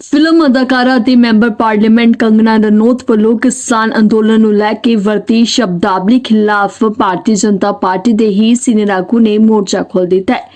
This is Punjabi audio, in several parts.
ਫਿਲਮ ਅਦਾਕਾਰਾ ਅਤੇ ਮੈਂਬਰ ਪਾਰਲੀਮੈਂਟ ਕੰਗਨਾ ਰਣੌਤ ਵੱਲੋਂ ਕਿਸਾਨ ਅੰਦੋਲਨ ਨੂੰ ਲੈ ਕੇ ਵਰਤੀ ਸ਼ਬਦਾਵਲੀ ਖਿਲਾਫ ਭਾਰਤੀ ਜਨਤਾ ਪਾਰਟੀ ਦੇ ਹੀ ਸੀਨੀਅਰ ਆਗੂ ਨੇ ਮੋਰਚਾ ਖੋਲ ਦਿੱਤਾ ਹੈ।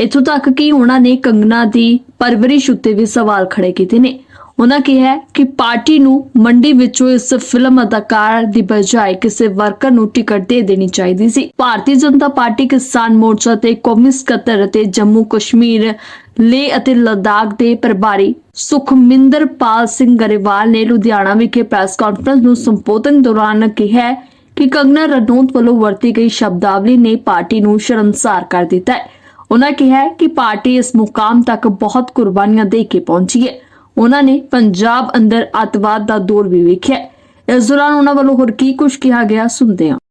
ਇੱਥੋਂ ਤੱਕ ਕਿ ਉਹਨਾਂ ਨੇ ਕੰਗਨਾ ਦੀ ਪਰਵਰਿਸ਼ ਉੱਤੇ ਵੀ ਸਵਾਲ ਖੜੇ ਕੀਤੇ ਨੇ। ਉਹਨਾਂ ਕਿਹਾ ਕਿ ਪਾਰਟੀ ਨੂੰ ਮੰਡੀ ਵਿੱਚੋਂ ਇਸ ਫਿਲਮ ਅਦਾਕਾਰ ਦੀ ਬਜਾਏ ਕਿਸੇ ਵਰਕਰ ਨੂੰ ਟਿਕਟ ਦੇ ਦੇਣੀ ਚਾਹੀਦੀ ਸੀ। ਭਾਰਤੀ ਜਨਤਾ ਪਾਰਟੀ ਕਿਸਾਨ ਮੋਰਚਾ ਤੇ ਕੌਮੀ ਸਕੱਤਰ ਅਤੇ ਜੰਮੂ ਕਸ਼ਮੀਰ ਲੇਹ ਅਤੇ ਲਦਾਖ ਦੇ ਪ੍ਰਭਾਰੀ ਸੁਖਮਿੰਦਰ ਪਾਲ ਸਿੰਘ ਗਰੇਵਾਲ ਨੇ ਲੁਧਿਆਣਾ ਵਿਖੇ ਪ੍ਰੈਸ ਕਾਨਫਰੰਸ ਨੂੰ ਸੰਬੋਧਨ ਦੌਰਾਨ ਕਿਹਾ ਕਿ ਕੰਗਨਾ ਰਣੌਤ ਵੱਲੋਂ ਵਰਤੀ ਗਈ ਸ਼ਬਦਾਵਲੀ ਨੇ ਪਾਰਟੀ ਨੂੰ ਸ਼ਰਮਸਾਰ ਕਰ ਦਿੱਤਾ ਹੈ। ਉਹਨਾਂ ਕਿਹਾ ਕਿ ਪਾਰਟੀ ਇਸ ਮੁਕਾਮ ਤੱਕ ਬਹੁਤ ਕੁਰਬਾਨੀਆਂ ਦੇ ਕੇ ਪਹੁੰਚੀ ਹੈ। ਉਹਨਾਂ ਨੇ ਪੰਜਾਬ ਅੰਦਰ ਅਤਵਾਦ ਦਾ ਦੌਰ ਵੀ ਵੇਖਿਆ ਇਸ ਦੌਰਾਨ ਉਹਨਾਂ ਵੱਲੋਂ ਹੋਰ ਕੀ ਕੁਝ ਕਿਹਾ ਗਿਆ ਸੁਣਦੇ ਹਾਂ।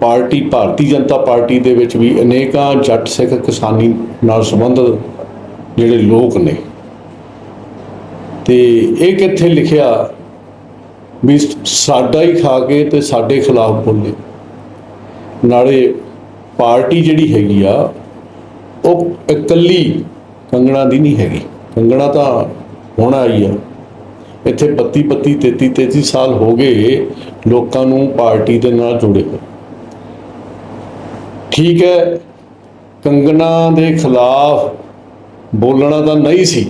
ਪਾਰਟੀ, ਭਾਰਤੀ ਜਨਤਾ ਪਾਰਟੀ ਦੇ ਵਿੱਚ ਵੀ ਅਨੇਕਾਂ ਜੱਟ ਸਿੱਖ ਕਿਸਾਨੀ ਨਾਲ ਸੰਬੰਧਿਤ ਜਿਹੜੇ ਲੋਕ ਨੇ। ਤੇ ਇਹ ਕਿੱਥੇ ਲਿਖਿਆ ਵੀ ਸਾਡਾ ਹੀ ਖਾ ਕੇ ਤੇ ਸਾਡੇ ਖਿਲਾਫ ਬੋਲੇ। ਨਾਲੇ ਪਾਰਟੀ ਜਿਹੜੀ ਹੈਗੀ ਆ, ਉਹ ਇਕੱਲੀ ਕੰਗਣਾ ਦੀ ਨਹੀਂ ਹੈਗੀ। ਕੰਗਣਾ ਤਾਂ ਹੁਣ ਆਈ ਆ। ਇੱਥੇ 32 32 33 33 ਸਾਲ ਹੋ ਗਏ ਲੋਕਾਂ ਨੂੰ ਪਾਰਟੀ ਦੇ ਨਾਲ ਜੁੜੇ ਹੋਏ। ਠੀਕ ਹੈ, ਕੰਗਣਾ ਦੇ ਖਿਲਾਫ ਬੋਲਣਾ ਤਾਂ ਨਹੀਂ ਸੀ,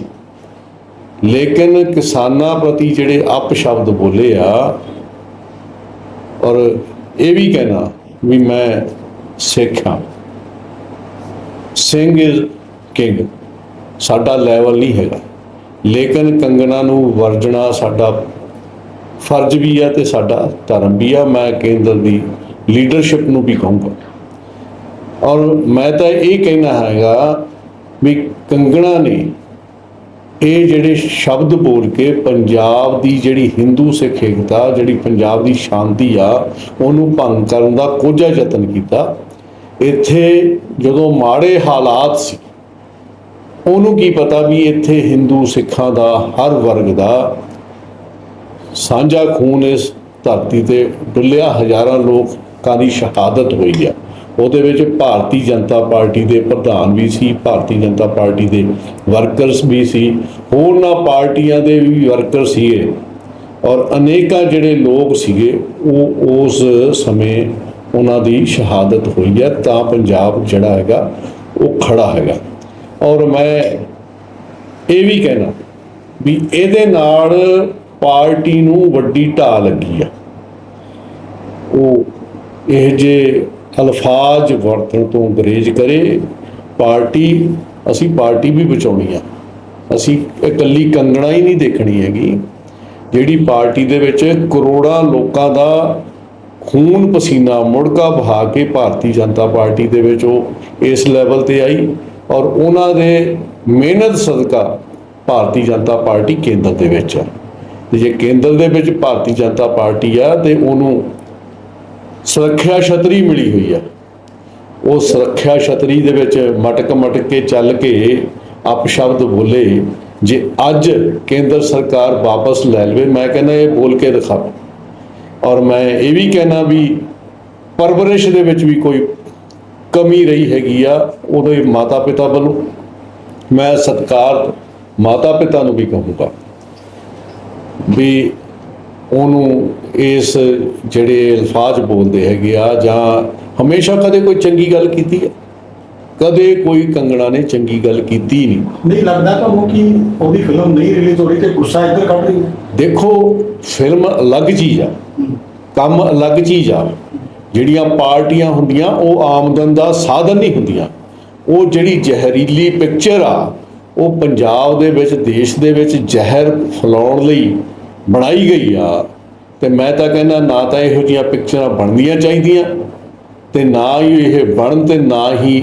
ਲੇਕਿਨ ਕਿਸਾਨਾਂ ਪ੍ਰਤੀ ਜਿਹੜੇ ਅਪ ਸ਼ਬਦ ਬੋਲੇ ਆ, ਔਰ ਇਹ ਵੀ ਕਹਿਣਾ ਵੀ ਮੈਂ ਸਿੱਖ ਹਾਂ। ਸਿੰਘ ਇਜ਼ ਕਿੰਗ ਸਾਡਾ ਲੈਵਲ ਨਹੀਂ ਹੈਗਾ। ਲੇਕਿਨ ਕੰਗਣਾ ਨੂੰ ਵਰਜਣਾ ਸਾਡਾ ਫਰਜ਼ ਵੀ ਆ ਤੇ ਸਾਡਾ ਧਰਮ ਵੀ ਆ, ਮੈਂ ਕੇਂਦਰ ਦੀ ਲੀਡਰਸ਼ਿਪ ਨੂੰ ਵੀ ਕਹੂੰਗਾ। ਔਰ ਮੈਂ ਤਾਂ ਇਹ ਕਹਿਣਾ ਹੈਗਾ ਵੀ ਕੰਗਣਾ ਨੇ ਇਹ ਜਿਹੜੇ ਸ਼ਬਦ ਬੋਲ ਕੇ ਪੰਜਾਬ ਦੀ ਜਿਹੜੀ ਹਿੰਦੂ ਸਿੱਖ ਏਕਤਾ, ਜਿਹੜੀ ਪੰਜਾਬ ਦੀ ਸ਼ਾਂਤੀ ਆ, ਉਹਨੂੰ ਭੰਗ ਕਰਨ ਦਾ ਕੋਝਾ ਯਤਨ ਕੀਤਾ। ਇੱਥੇ ਜਦੋਂ ਮਾੜੇ ਹਾਲਾਤ ਸੀ, ਉਹਨੂੰ ਕੀ ਪਤਾ ਵੀ ਇੱਥੇ ਹਿੰਦੂ ਸਿੱਖਾਂ ਦਾ ਹਰ ਵਰਗ ਦਾ ਸਾਂਝਾ ਖੂਨ ਇਸ ਧਰਤੀ ਤੇ ਡੁੱਲਿਆ ਹਜ਼ਾਰਾਂ ਲੋਕਾਂ ਦੀ ਸ਼ਹਾਦਤ ਹੋਈ ਆ। ਉਹਦੇ ਵਿੱਚ ਭਾਰਤੀ ਜਨਤਾ ਪਾਰਟੀ ਦੇ ਪ੍ਰਧਾਨ ਵੀ ਸੀ, ਭਾਰਤੀ ਜਨਤਾ ਪਾਰਟੀ ਦੇ ਵਰਕਰਸ ਵੀ ਸੀ। ਹੋਰਨਾਂ ਪਾਰਟੀਆਂ ਦੇ ਵੀ ਵਰਕਰ ਸੀਗੇ ਔਰ ਅਨੇਕਾਂ ਜਿਹੜੇ ਲੋਕ ਸੀਗੇ, ਉਹ ਉਸ ਸਮੇਂ ਉਹਨਾਂ ਦੀ ਸ਼ਹਾਦਤ ਹੋਈ ਹੈ। ਤਾਂ ਪੰਜਾਬ ਜਿਹੜਾ ਹੈਗਾ, ਉਹ ਖੜਾ ਹੈਗਾ। ਔਰ ਮੈਂ ਇਹ ਵੀ ਕਹਿਣਾ ਵੀ ਇਹਦੇ ਨਾਲ ਪਾਰਟੀ ਨੂੰ ਵੱਡੀ ਢਾਹ ਲੱਗੀ ਆ। ਉਹ ਇਹ ਜੇ ਅਲਫਾਜ਼ ਵਰਤਣ ਤੋਂ ਗਰੇਜ ਕਰੇ, ਪਾਰਟੀ, ਅਸੀਂ ਪਾਰਟੀ ਵੀ ਬਚਾਉਣੀ ਆ। ਅਸੀਂ ਇਕੱਲੀ ਕੰਗਣਾ ਹੀ ਨਹੀਂ ਦੇਖਣੀ ਹੈਗੀ, ਜਿਹੜੀ ਪਾਰਟੀ ਦੇ ਵਿੱਚ ਕਰੋੜਾਂ ਲੋਕਾਂ ਦਾ ਖੂਨ ਪਸੀਨਾ ਮੁੜਕਾ ਬਹਾ ਕੇ ਭਾਰਤੀ ਜਨਤਾ ਪਾਰਟੀ ਦੇ ਵਿੱਚ ਉਹ ਇਸ ਲੈਵਲ ਤੇ ਆਈ ਔਰ ਉਹਨਾਂ ਦੇ ਮਿਹਨਤ ਸਦਕਾ ਭਾਰਤੀ ਜਨਤਾ ਪਾਰਟੀ ਕੇਂਦਰ ਦੇ ਵਿੱਚ ਆ। ਤੇ ਜੇ ਕੇਂਦਰ ਦੇ ਵਿੱਚ ਭਾਰਤੀ ਜਨਤਾ ਪਾਰਟੀ ਆ ਤੇ ਉਹਨੂੰ ਸੁਰੱਖਿਆ ਛਤਰੀ ਮਿਲੀ ਹੋਈ ਆ ਉਹ ਸੁਰੱਖਿਆ ਛਤਰੀ ਦੇ ਵਿੱਚ ਮਟਕ ਮਟਕ ਕੇ ਚੱਲ ਕੇ ਅਪ ਸ਼ਬਦ ਬੋਲੇ, ਜੇ ਅੱਜ ਕੇਂਦਰ ਸਰਕਾਰ ਵਾਪਸ ਲੈ ਲਵੇ, ਮੈਂ ਕਹਿੰਦਾ ਇਹ ਬੋਲ ਕੇ ਦਿਖਾਓ ਔਰ ਮੈਂ ਇਹ ਵੀ ਕਹਿਣਾ ਵੀ ਪਰਵਰਿਸ਼ ਦੇ ਵਿੱਚ ਵੀ ਕੋਈ ਕਮੀ ਰਹੀ ਹੈਗੀ ਆ ਉਹਦੇ ਮਾਤਾ ਪਿਤਾ ਵੱਲੋਂ। ਮੈਂ ਸਤਕਾਰ ਮਾਤਾ ਪਿਤਾ ਨੂੰ ਵੀ ਕਹੂੰਗਾ ਵੀ ਉਹਨੂੰ ਇਸ ਜਿਹੜੇ ਅਲਫਾਜ਼ ਬੋਲਦੇ ਹੈਗੇ ਆ ਜਾਂ ਹਮੇਸ਼ਾ ਕਦੇ ਕੋਈ ਚੰਗੀ ਗੱਲ ਕੀਤੀ ਹੈ? ਕਦੇ ਕੋਈ ਕੰਗਣਾ ਨੇ ਚੰਗੀ ਗੱਲ ਕੀਤੀ ਨਹੀਂ। ਨਹੀਂ ਲੱਗਦਾ ਤੁਹਾਨੂੰ ਕਿ ਉਹਦੀ ਫਿਲਮ ਨਹੀਂ ਰਿਲੀਜ਼ ਹੋ ਰਹੀ ਤੇ ਗੁੱਸਾ ਇੱਧਰ ਕੱਢ ਰਹੀ ਹੈ। ਦੇਖੋ ਫਿਲਮ ਅਲੱਗ ਚੀਜ਼ ਆ। ਕੰਮ ਅਲੱਗ ਚੀਜ਼ ਆ। ਜਿਹੜੀਆਂ ਪਾਰਟੀਆਂ ਹੁੰਦੀਆਂ ਉਹ ਆਮਦਨ ਦਾ ਸਾਧਨ ਨਹੀਂ ਹੁੰਦੀਆਂ। ਉਹ ਜਿਹੜੀ ਜ਼ਹਿਰੀਲੀ ਪਿਕਚਰ ਆ ਉਹ ਪੰਜਾਬ ਦੇ ਵਿੱਚ ਦੇਸ਼ ਦੇ ਵਿੱਚ ਜ਼ਹਿਰ ਫੈਲਾਉਣ ਲਈ ਬਣਾਈ ਗਈ ਆ, ਤੇ ਮੈਂ ਤਾਂ ਕਹਿੰਦਾ ਨਾ ਤਾਂ ਇਹੋ ਜਿਹੀਆਂ ਪਿਕਚਰਾਂ ਬਣਨੀਆਂ ਚਾਹੀਦੀਆਂ ਤੇ ਨਾ ਹੀ ਇਹ ਬਣਨ ਤੇ ਨਾ ਹੀ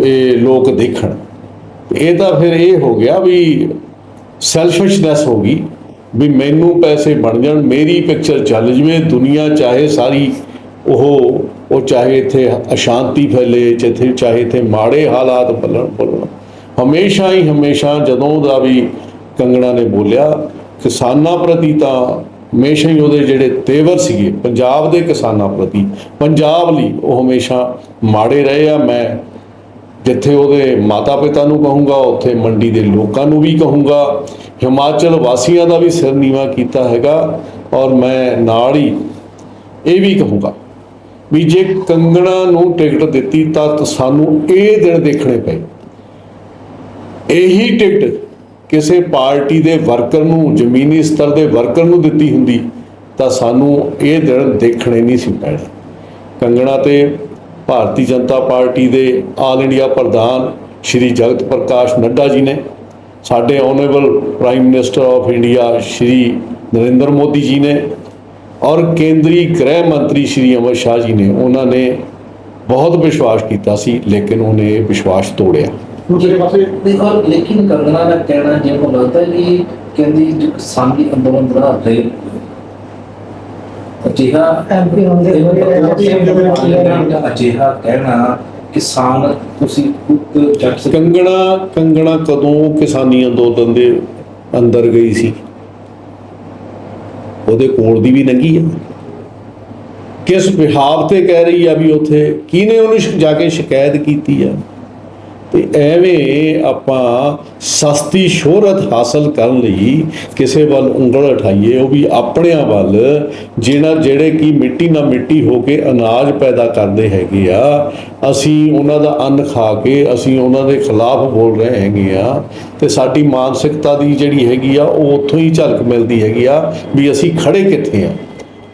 ਇਹ ਲੋਕ ਦੇਖਣ। ਇਹ ਤਾਂ ਫਿਰ ਇਹ ਹੋ ਗਿਆ ਵੀ ਸੈਲਫਿਸ਼ਨੈਸ ਹੋ ਗਈ ਵੀ ਮੈਨੂੰ ਪੈਸੇ ਬਣ ਜਾਣ, ਮੇਰੀ ਪਿਕਚਰ ਚੱਲ ਜਵੇ, ਦੁਨੀਆ ਚਾਹੇ ਸਾਰੀ ਉਹ ਉਹ ਚਾਹੇ ਇੱਥੇ ਅਸ਼ਾਂਤੀ ਫੈਲੇ, ਜਿੱਥੇ ਚਾਹੇ ਇੱਥੇ ਮਾੜੇ ਹਾਲਾਤ ਪੱਲਣ ਪੱਲਣ ਹਮੇਸ਼ਾ ਹੀ ਹਮੇਸ਼ਾ ਜਦੋਂ ਦਾ ਵੀ ਕੰਗਣਾ ਨੇ ਬੋਲਿਆ ਕਿਸਾਨਾਂ ਪ੍ਰਤੀ ਤਾਂ ਹਮੇਸ਼ਾ ਹੀ ਉਹਦੇ ਜਿਹੜੇ ਤੇਵਰ ਸੀਗੇ, ਪੰਜਾਬ ਦੇ ਕਿਸਾਨਾਂ ਪ੍ਰਤੀ, ਪੰਜਾਬ ਲਈ ਉਹ ਹਮੇਸ਼ਾ ਮਾੜੇ ਰਹੇ ਆ। ਮੈਂ ਜਿੱਥੇ ਉਹਦੇ ਮਾਤਾ ਪਿਤਾ ਨੂੰ ਕਹੂੰਗਾ, ਉੱਥੇ ਮੰਡੀ ਦੇ ਲੋਕਾਂ ਨੂੰ ਵੀ ਕਹੂੰਗਾ। ਹਿਮਾਚਲ ਵਾਸੀਆਂ ਦਾ ਵੀ ਸਿਰ ਨੀਵਾ ਕੀਤਾ ਹੈਗਾ ਔਰ ਮੈਂ ਨਾਲ ਹੀ ਇਹ ਵੀ ਕਹੂੰਗਾ ਵੀ ਜੇ ਕੰਗਣਾ ਨੂੰ ਟਿਕਟ ਦਿੱਤੀ ਤਾਂ ਸਾਨੂੰ ਇਹ ਦਿਨ ਦੇਖਣੇ ਪਏ। ਇਹੀ ਟਿਕਟ ਕਿਸੇ ਪਾਰਟੀ ਦੇ ਵਰਕਰ ਨੂੰ, ਜ਼ਮੀਨੀ ਸਤਰ ਦੇ ਵਰਕਰ ਨੂੰ ਦਿੱਤੀ ਹੁੰਦੀ, ਤਾਂ ਸਾਨੂੰ ਇਹ ਦਿਨ ਦੇਖਣੇ ਨਹੀਂ ਸੀ ਪੈਣੇ। ਕੰਗਣਾ ਤੇ ਭਾਰਤੀ ਜਨਤਾ ਪਾਰਟੀ ਦੇ ਆਲ ਇੰਡੀਆ ਪ੍ਰਧਾਨ ਸ਼੍ਰੀ ਜਗਤ ਪ੍ਰਕਾਸ਼ ਨੱਡਾ ਜੀ ਨੇ, ਸਾਡੇ honourable prime minister of India Shri Narendra Modi ji ਨੇ ਔਰ ਕੇਂਦਰੀ ਗ੍ਰਹਿ ਮੰਤਰੀ ਸ਼੍ਰੀ ਅਮਰ ਸ਼ਾਹ ਜੀ ਨੇ, ਉਹਨਾਂ ਨੇ ਬਹੁਤ ਵਿਸ਼ਵਾਸ ਕੀਤਾ ਸੀ, ਲੇਕਿਨ ਉਹਨੇ ਇਹ ਵਿਸ਼ਵਾਸ ਤੋੜਿਆ। ਦੂਜੇ ਪਾਸੇ ਨਹੀਂ ਔਰ ਲੇਕਿਨ ਕੰਗਨਾ ਦਾ ਕਹਿਣਾ ਜੇ ਕੋ ਲੱਗਦਾ ਕਿ ਕਹਿੰਦੀ ਜੋ ਕਿਸਾਨੀ ਅੰਦੋਲਨ ਦਾ। ਹੈ ਅਜਿਹਾ ਕੰਗਣਾ ਕੰਗਣਾ ਕਦੋਂ ਕਿਸਾਨੀ ਅੰਦੋਲਨ ਦੇ ਅੰਦਰ ਗਈ ਸੀ? ਉਹਦੇ ਕੋਲ ਦੀ ਵੀ ਲੰਗੀ ਆ। ਕਿਸ ਵਿਹਾਵ ਤੇ ਕਹਿ ਰਹੀ ਆ ਵੀ ਉੱਥੇ ਕਿਹਨੇ ਉਹਨੂੰ ਜਾ ਕੇ ਸ਼ਿਕਾਇਤ ਕੀਤੀ ਆ? ਤੇ ਐਵੇਂ ਆਪਾਂ ਸਸਤੀ ਸ਼ੋਹਰਤ ਹਾਸਲ ਕਰਨ ਲਈ ਕਿਸੇ ਵੱਲ ਉਂਗਲ ਉਠਾਈਏ, ਉਹ ਵੀ ਆਪਣਿਆਂ ਵੱਲ ਜਿਹੜਾ ਜਿਹੜੇ ਕੀ ਮਿੱਟੀ ਨਾਲ ਮਿੱਟੀ ਹੋ ਕੇ ਅਨਾਜ ਪੈਦਾ ਕਰਦੇ ਹੈਗੇ ਆ, ਅਸੀਂ ਉਹਨਾਂ ਦਾ ਅੰਨ ਖਾ ਕੇ ਅਸੀਂ ਉਹਨਾਂ ਦੇ ਖਿਲਾਫ ਬੋਲ ਰਹੇ ਹੈਗੇ ਆ, ਤੇ ਸਾਡੀ ਮਾਨਸਿਕਤਾ ਦੀ ਜਿਹੜੀ ਹੈਗੀ ਆ, ਉਹ ਉੱਥੋਂ ਹੀ ਝਲਕ ਮਿਲਦੀ ਹੈਗੀ ਆ ਵੀ ਅਸੀਂ ਖੜੇ ਕਿੱਥੇ ਆ।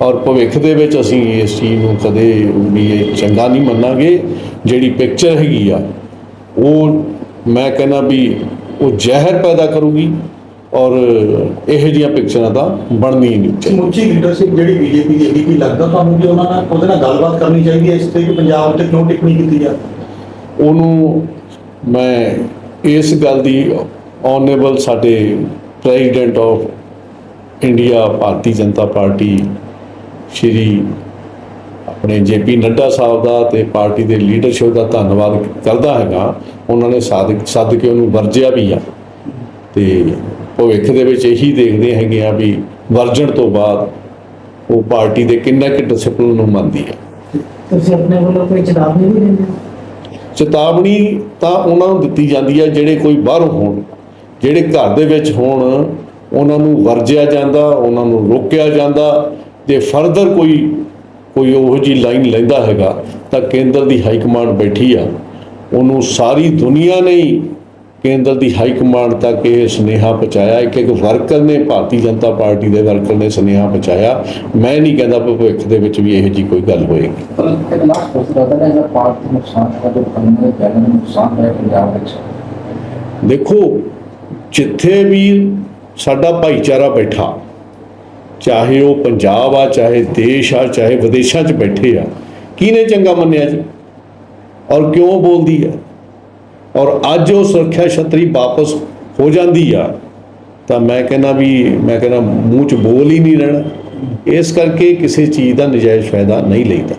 ਔਰ ਭਵਿੱਖ ਦੇ ਵਿੱਚ ਅਸੀਂ ਇਸ ਚੀਜ਼ ਨੂੰ ਕਦੇ ਵੀ ਚੰਗਾ ਨਹੀਂ ਮੰਨਾਂਗੇ, ਜਿਹੜੀ ਪਿਕਚਰ ਹੈਗੀ ਆ ਉਹ ਮੈਂ ਕਹਿੰਦਾ ਵੀ ਉਹ ਜ਼ਹਿਰ ਪੈਦਾ ਕਰੂਗੀ ਔਰ ਇਹੋ ਜਿਹੀਆਂ ਪਿਕਚਰਾਂ ਤਾਂ ਬਣਨੀਆਂ ਨਹੀਂ ਚਾਹੀਦੀਆਂ। ਸਮੁੱਚੀ ਲੀਡਰਸ਼ਿਪ ਜਿਹੜੀ ਬੀਜੇਪੀ ਦੀ ਹੈਗੀ ਕੀ ਲੱਗਦਾ ਤੁਹਾਨੂੰ ਕਿ ਉਹਨਾਂ ਨਾਲ ਉਹਦੇ ਨਾਲ ਗੱਲਬਾਤ ਕਰਨੀ ਚਾਹੀਦੀ ਹੈ ਇਸ ਤੇ ਕਿ ਪੰਜਾਬ ਤੇ ਕਿਉਂ ਟਿੱਪਣੀ ਕੀਤੀ ਜਾ ਉਹਨੂੰ ਮੈਂ ਇਸ ਗੱਲ ਦੀ ਆਨਰੇਬਲ ਸਾਡੇ president of India Bharatiya Janata party Shri ਆਪਣੇ ਜੇਪੀ ਨੱਡਾ ਸਾਹਿਬ ਦਾ ਤੇ ਪਾਰਟੀ ਦੇ ਲੀਡਰਸ਼ਿਪ ਦਾ ਧੰਨਵਾਦ ਕਰਦਾ ਹੈਗਾ। ਉਹਨਾਂ ਨੇ ਸਾਧ ਸੱਦ ਕੇ ਉਹਨੂੰ ਵਰਜਿਆ ਵੀ ਆ। ਤੇ ਭਵਿੱਖ ਦੇ ਵਿੱਚ ਇਹੀ ਦੇਖਦੇ ਹੈਗੇ ਆ ਵੀ ਵਰਜਣ ਤੋਂ ਬਾਅਦ ਉਹ ਪਾਰਟੀ ਦੇ ਕਿੰਨਾ ਕਿ ਡਿਸਪਲਿਨ ਨੂੰ ਮੰਨਦੀ ਹੈ ਤੁਸੀਂ ਆਪਣੇ ਵੱਲੋਂ ਕੋਈ ਚੇਤਾਵਨੀ ਵੀ ਦਿੰਦੇ ਹੋ? ਚੇਤਾਵਨੀ ਤਾਂ ਉਹਨਾਂ ਨੂੰ ਦਿੱਤੀ ਜਾਂਦੀ ਹੈ ਜਿਹੜੇ ਕੋਈ ਬਾਹਰੋਂ ਹੋਣ ਜਿਹੜੇ ਘਰ ਦੇ ਵਿੱਚ ਹੋਣ ਉਹਨਾਂ ਨੂੰ ਵਰਜਿਆ ਜਾਂਦਾ ਉਹਨਾਂ ਨੂੰ ਰੋਕਿਆ ਜਾਂਦਾ ਜੇ ਫਰਦਰ ਕੋਈ ਕੋਈ ਉਹੋ ਜੀ ਲਾਈਨ ਲੈਂਦਾ ਹੈਗਾ ਤਾਂ ਕੇਂਦਰ ਦੀ ਹਾਈ ਕਮਾਂਡ ਬੈਠੀ ਆ। ਉਹਨੂੰ ਸਾਰੀ ਦੁਨੀਆ ਨੇ ਕੇਂਦਰ ਦੀ ਹਾਈ ਕਮਾਂਡ ਤੱਕ ਇਹ ਸੁਨੇਹਾ ਪਹੁੰਚਾਇਆ। ਇੱਕ ਇੱਕ ਵਰਕਰ ਨੇ ਭਾਰਤੀ ਜਨਤਾ ਪਾਰਟੀ ਦੇ ਵਰਕਰ ਨੇ ਸੁਨੇਹਾ ਪਹੁੰਚਾਇਆ। ਮੈਂ ਨਹੀਂ ਕਹਿੰਦਾ ਭਵਿੱਖ ਦੇ ਵਿੱਚ ਵੀ ਇਹੋ ਜੀ ਕੋਈ ਗੱਲ ਹੋਏਗੀ ਇੱਕ ਲਾਸਟ ਕੁਐਸਚਨ ਆਦਾ ਹੈ ਜਿਹੜਾ ਪਾਰਟ ਨੂੰ ਨੁਕਸਾਨ ਹੈ ਜੋ ਕੰਗਨਾ ਦੇ ਕਹਿਣ ਨੂੰ ਨੁਕਸਾਨ ਹੈ ਪੰਜਾਬ ਵਿੱਚ। ਦੇਖੋ ਜਿੱਥੇ ਵੀ ਸਾਡਾ ਭਾਈਚਾਰਾ ਬੈਠਾ ਚਾਹੇ ਉਹ ਪੰਜਾਬ ਆ, ਚਾਹੇ ਦੇਸ਼ ਆ, ਚਾਹੇ ਵਿਦੇਸ਼ਾਂ 'ਚ ਬੈਠੇ ਆ, ਕਿਹਨੇ ਚੰਗਾ ਮੰਨਿਆ ਜੀ? ਔਰ ਕਿਉਂ ਬੋਲਦੀ ਹੈ ਔਰ ਅੱਜ ਉਹ ਸੁਰੱਖਿਆ ਛਤਰੀ ਵਾਪਸ ਹੋ ਜਾਂਦੀ ਆ, ਤਾਂ ਮੈਂ ਕਹਿੰਦਾ ਵੀ, ਮੈਂ ਕਹਿੰਦਾ ਮੂੰਹ 'ਚ ਬੋਲ ਹੀ ਨਹੀਂ ਰਹਿਣਾ। ਇਸ ਕਰਕੇ ਕਿਸੇ ਚੀਜ਼ ਦਾ ਨਜਾਇਜ਼ ਫਾਇਦਾ ਨਹੀਂ ਲਈਦਾ।